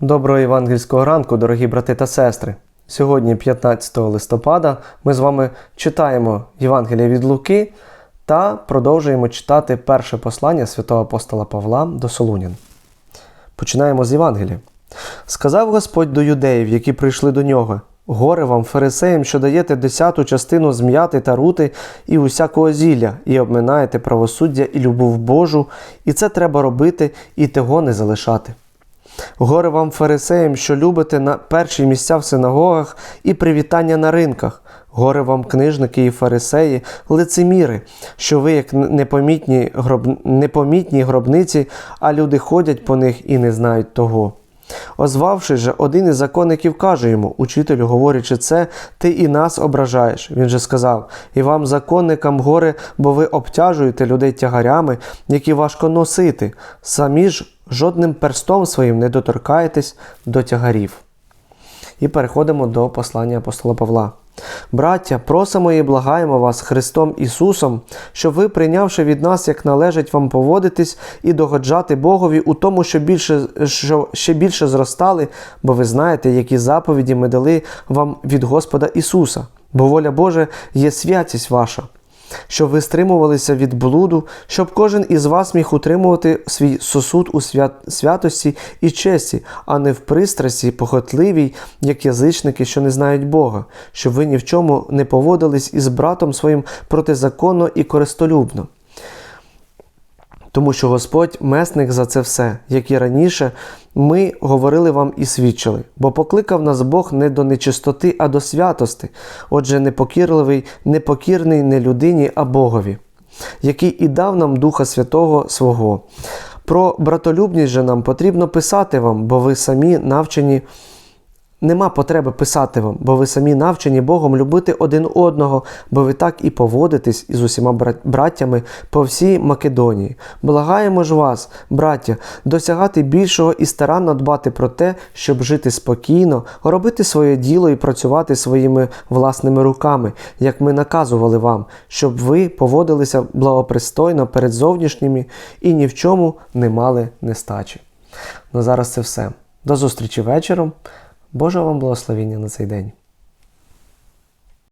Доброго євангельського ранку, дорогі брати та сестри. Сьогодні, 15 листопада, ми з вами читаємо Євангелія від Луки та продовжуємо читати перше послання святого апостола Павла до Солунян. Починаємо з Євангелія. Сказав Господь до юдеїв, які прийшли до нього: Горе вам, фарисеям, що даєте десяту частину зм'яти та рути і усякого зілля, і обминаєте правосуддя і любов Божу, і це треба робити, і того не залишати. Горе вам, фарисеям, що любите на перші місця в синагогах і привітання на ринках. Горе вам, книжники і фарисеї, лицеміри, що ви, як непомітні, гроб... непомітні гробниці, а люди ходять по них і не знають того. Озвавши же, один із законників каже йому, учителю, говорячи це, ти і нас ображаєш. Він же сказав: І вам, законникам, горе, бо ви обтяжуєте людей тягарями, які важко носити, самі ж жодним перстом своїм не доторкаєтесь до тягарів. І переходимо до послання апостола Павла. Браття, просимо і благаємо вас Христом Ісусом, щоб ви, прийнявши від нас, як належить вам поводитись і догоджати Богові у тому, що, більше, що ще більше зростали, бо ви знаєте, які заповіді ми дали вам від Господа Ісуса, бо воля Божа є святість ваша щоб ви стримувалися від блуду, щоб кожен із вас міг утримувати свій сосуд у свят... святості і честі, а не в пристрасті, похотливій, як язичники, що не знають Бога, щоб ви ні в чому не поводились із братом своїм протизаконно і користолюбно. Тому що Господь месник за це все, як і раніше ми говорили вам і свідчили, бо покликав нас Бог не до нечистоти, а до святости, отже, непокірливий, непокірний не людині, а Богові, який і дав нам Духа Святого свого. Про братолюбність же нам потрібно писати вам, бо ви самі навчені. Нема потреби писати вам, бо ви самі навчені Богом любити один одного, бо ви так і поводитесь із усіма браттями по всій Македонії. Благаємо ж вас, браття, досягати більшого і старанно дбати про те, щоб жити спокійно, робити своє діло і працювати своїми власними руками, як ми наказували вам, щоб ви поводилися благопристойно перед зовнішніми і ні в чому не мали нестачі. Ну зараз це все. До зустрічі вечором. Божого вам благословення на цей день.